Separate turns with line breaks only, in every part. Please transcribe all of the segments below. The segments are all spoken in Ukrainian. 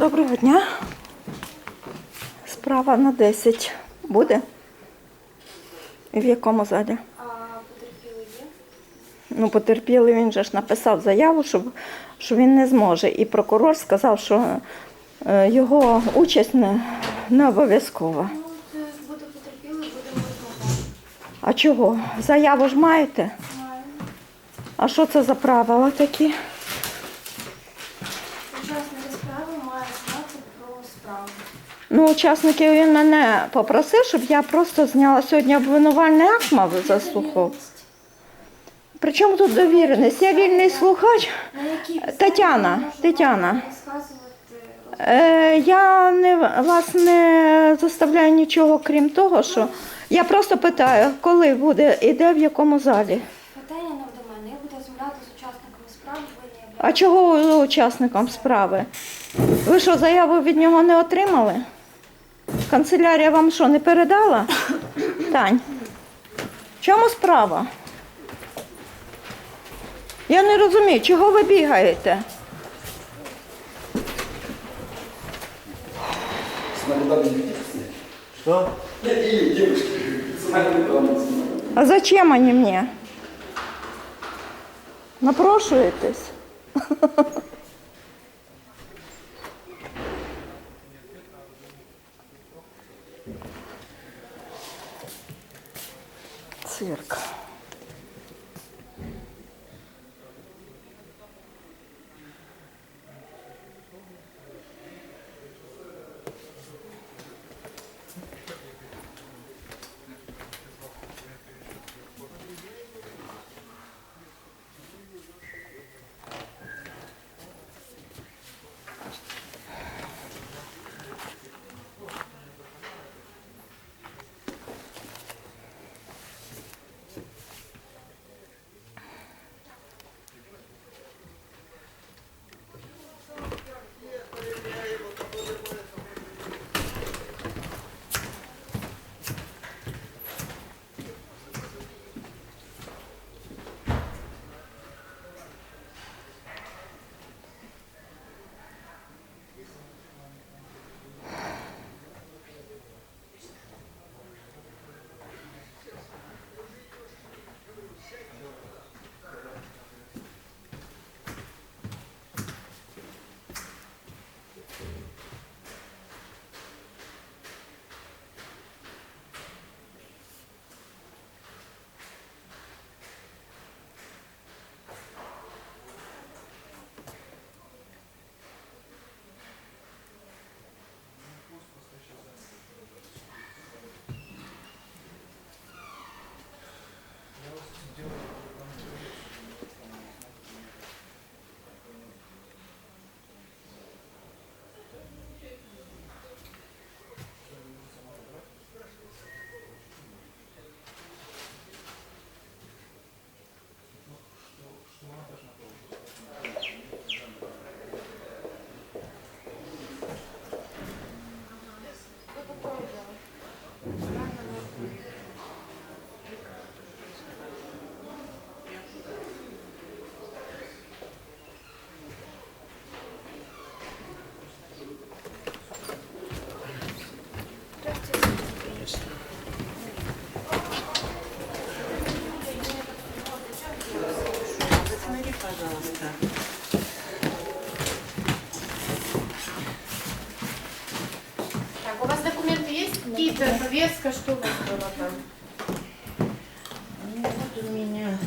Доброго дня. Справа на 10 буде? І в якому залі?
А потерпіли є?
Ну, потерпілий він же ж написав заяву, що, що він не зможе. І прокурор сказав, що е, його участь не, не обов'язкова.
Ну, це буде потерпілий, будемо розмовляти.
А чого? Заяву ж маєте?
Маю.
А що це за правила такі? Ну, учасників він мене попросив, щоб я просто зняла сьогодні обвинувальний акт, мав заслухав. Причому тут довіреність? Я вільний слухач. Тетяна, Тетяна. Е, я не, вас не заставляю нічого, крім того, що я просто питаю, коли буде і де в якому залі.
Питання не до мене. Я буду розмовляти з учасниками справи,
А чого ви учасником справи? Ви що, заяву від нього не отримали? Канцелярія вам що, не передала? Тань, в чому справа? Я не розумію, чого ви бігаєте?
Главное,
А зачем они мне? Напрошуєтесь?
Так, у вас документы есть какие-то, повестка, что у вас было там?
Ну, вот у меня.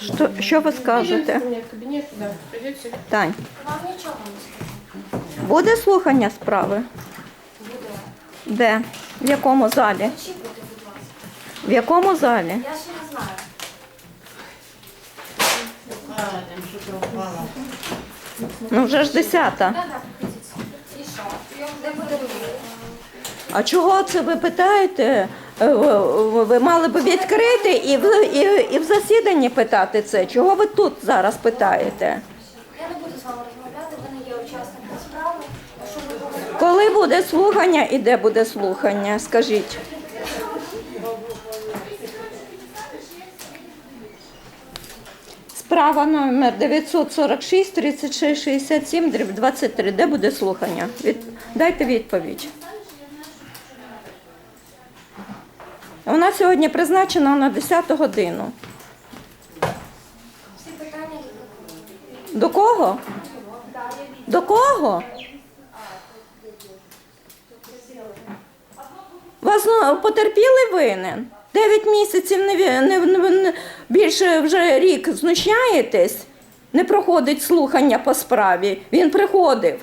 Що, що ви скажете?
в кабинет, да, придете.
Тань,
Вам нічого не скажу.
буде слухання справи?
Буде.
Де? В якому залі?
Очікуйте, будь ласка.
В якому залі?
Я ще не знаю.
А, там что-то.
Ну вже ж десята. А чого це ви питаєте? Е, Ви мали б відкрити і в, і, і в засіданні питати це. Чого ви тут зараз питаєте?
Я не буду з вами розмовляти, ви не є учасником справи.
Коли буде слухання і де буде слухання? Скажіть. Справа номер 946 36 67 дріб 23. Де буде слухання? Від... Дайте відповідь. Вона сьогодні призначена на 10 годину. До кого? До кого? Вас ну, потерпілий винен? Дев'ять місяців не, не, не більше вже рік знущаєтесь, не проходить слухання по справі. Він приходив.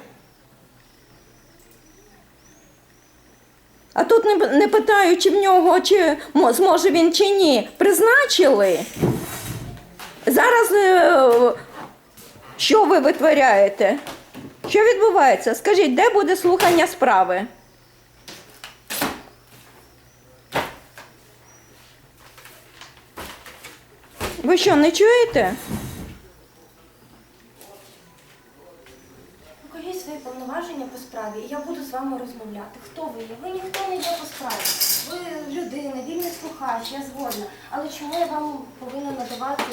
А тут не, не питаю, чи в нього, чи зможе він чи ні. Призначили. Зараз е, що ви витворяєте? Що відбувається? Скажіть, де буде слухання справи? Ви що, не чуєте?
Покажіть свої повноваження по справі, і я буду з вами розмовляти. Хто ви є? Ви ніхто не є по справі. Ви людина, вільний слухач, я згодна. Але чому я вам повинна надавати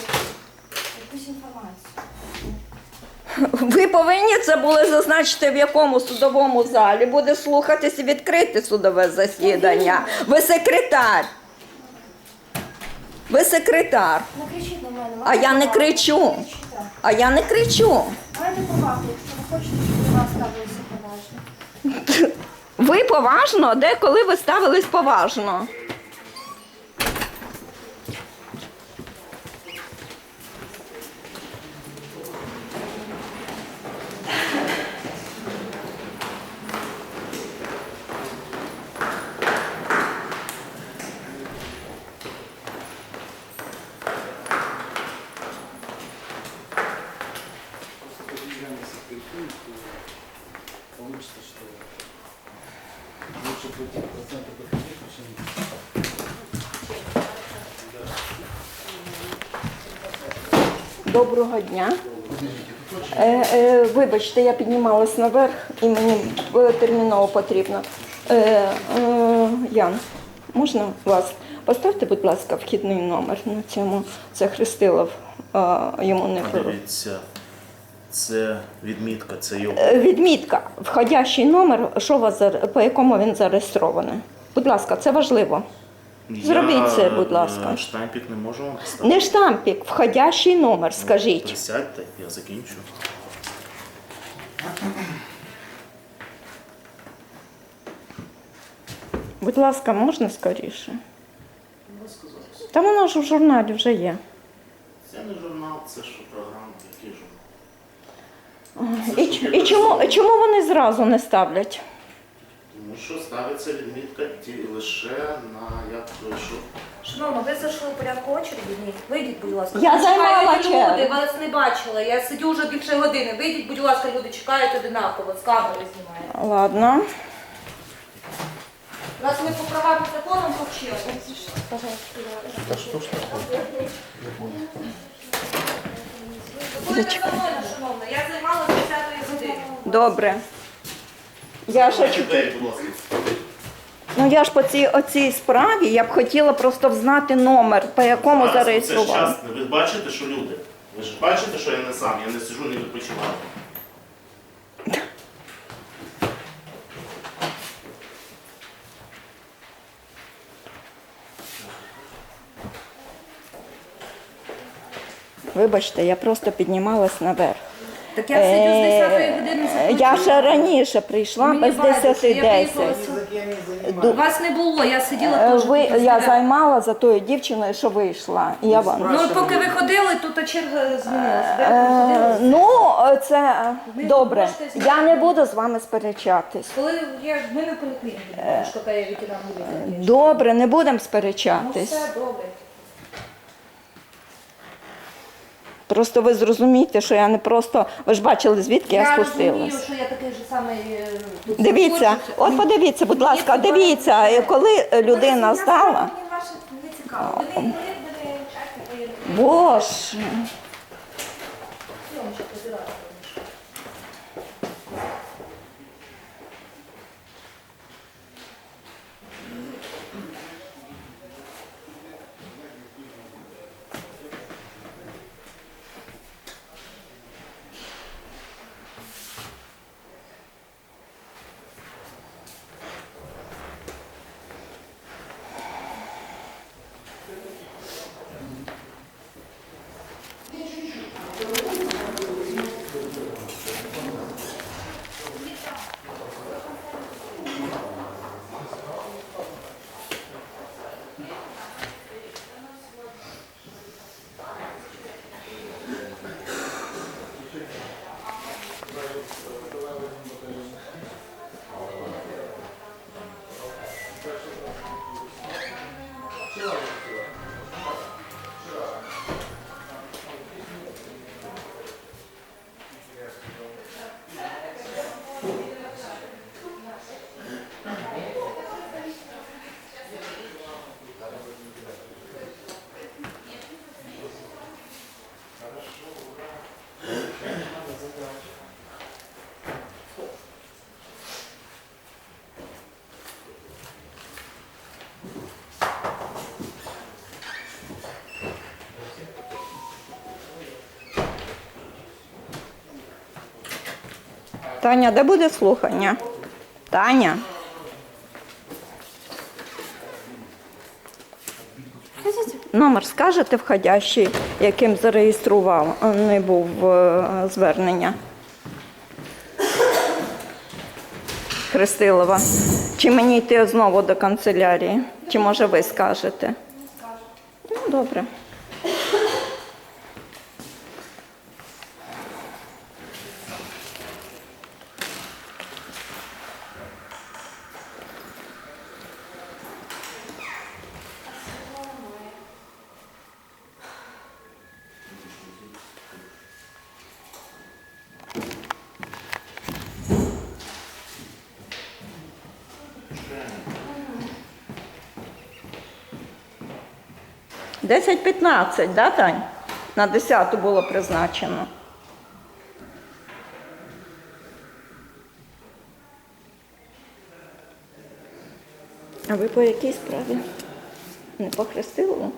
якусь інформацію?
Ви повинні це були зазначити, в якому судовому залі буде слухатися відкрите судове засідання. Ви секретар. Ви секретар.
Не кричіть на мене.
А я не кричу. А я не кричу.
Маєте повагу, якщо ви хочете, щоб до вас ставилися поважно.
Ви поважно, де коли ви ставились поважно? Доброго дня. Е, е, вибачте, я піднімалась наверх і мені е, терміново потрібно. Е, е, Ян, можна вас? Поставте, будь ласка, вхідний номер на цьому. Це Христилов. е, йому не
А Дивіться, це відмітка, це його.
Е, Відмітка, входящий номер, що у вас зар- по якому він зареєстрований. Будь ласка, це важливо. Зробіть це, будь ласка.
е, Штампік не можу вам поставити.
Не штампік, входящий номер, скажіть.
Присядьте, я закінчу.
Будь ласка, можна скоріше? Та воно ж в журналі вже є.
Це не журнал, це що програма, який журнал. Це
І,
ж
ч- і чому,
писали.
чому вони зразу не ставлять?
Що ставиться відмітка лише на як пройшов.
Шановна, ви зайшли у порядку очереді? Ні. Вийдіть, будь ласка.
Я займала
чекають
чергу.
люди, вас не бачила. Я сидю вже більше години. Вийдіть, будь ласка, люди чекають одинаково, з камери знімають.
Ладно.
Раз ми по правам і законам повчили. Ви будете за мною, шановна. Я займалася 10 години.
Добре. Я ще чу-
будь ласка.
Ну я ж по цій оцій справі я б хотіла просто знати номер, по якому
Зараз, Це ж час. Ви бачите, що люди? Ви ж бачите, що я не сам, я не сижу, не відпочиваю.
Вибачте, я просто піднімалась наверх.
Так я сидю з 10 години.
Е, Я ще раніше прийшла без
байдуже, я
10-10.
виїхала з- Вас не було, я сиділа
Е,
теж.
Ви,
тут
я займала за тою дівчиною, що вийшла. І я вам.
Ну, от поки ви ходили, тут черга змінилася. Де ви
Е,
ходили?
ну, це
Ви
добре.
можете.
Я не буду з вами сперечатись.
Коли я в мене
Е,
була, я вулиці.
Добре, не будемо
Ну,
сперечатись.
все добре.
Просто ви зрозумієте, що я не просто. Ви ж бачили, звідки я,
я
спустилась.
що я такий же самий. е, тут
Дивіться,
знаходжуся.
от подивіться, будь ласка, дивіться, е, коли людина здала.
Мені ваше не цікаво. Ви не ви
Боже. Таня, де буде слухання? Таня. Номер скажете входящий, яким зареєстрував, не був е, звернення. Хрестилова. Чи мені йти знову до канцелярії? Чи може ви скажете? Ну, добре. Десять п'ятнадцять, да, Тань? На 10 було призначено. А ви по якій справі? Не по Хрестилову?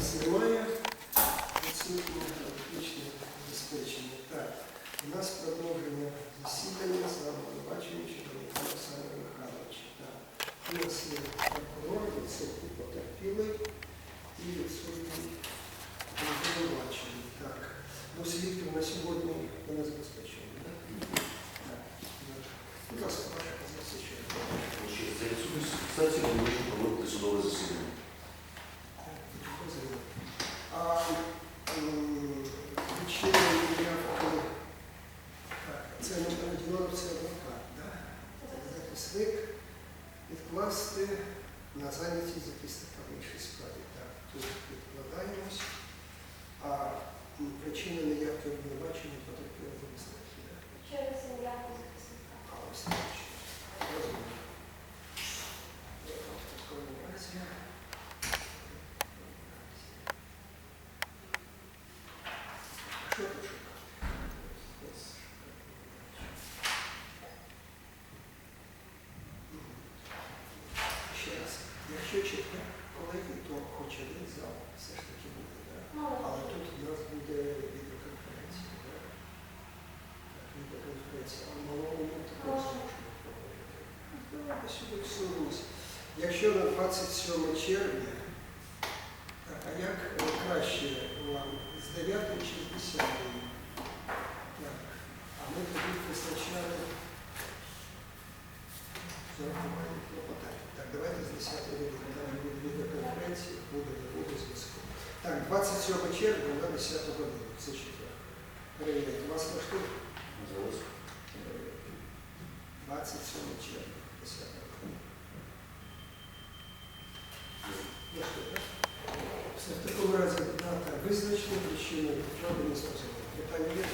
нас немає. Відсутні технічне забезпечення. Так, у нас продовження засідання з обвинувачуючим Олександра Михайловича. Так, у нас є прокурор, відсутній потерпілий і відсутній обвинувачений. Так, ну свідків на сьогодні ми не забезпечуємо. Якщо четвер, колеги, то хоч один зал все ж таки буде. Так? Але тут у нас буде відеоконференція. Так? Так, Відеоконференція. А малому також можна всунемось. Якщо на 27 червня, 10-ї відеоконференції буде такого зв'язку. Так, 27 червня на 10 годину. Це четвер. Перевіряйте, вас влаштує? 27 червня, 10 години. Все, в такому разі дата визначена, причини проведення способу. Питання є?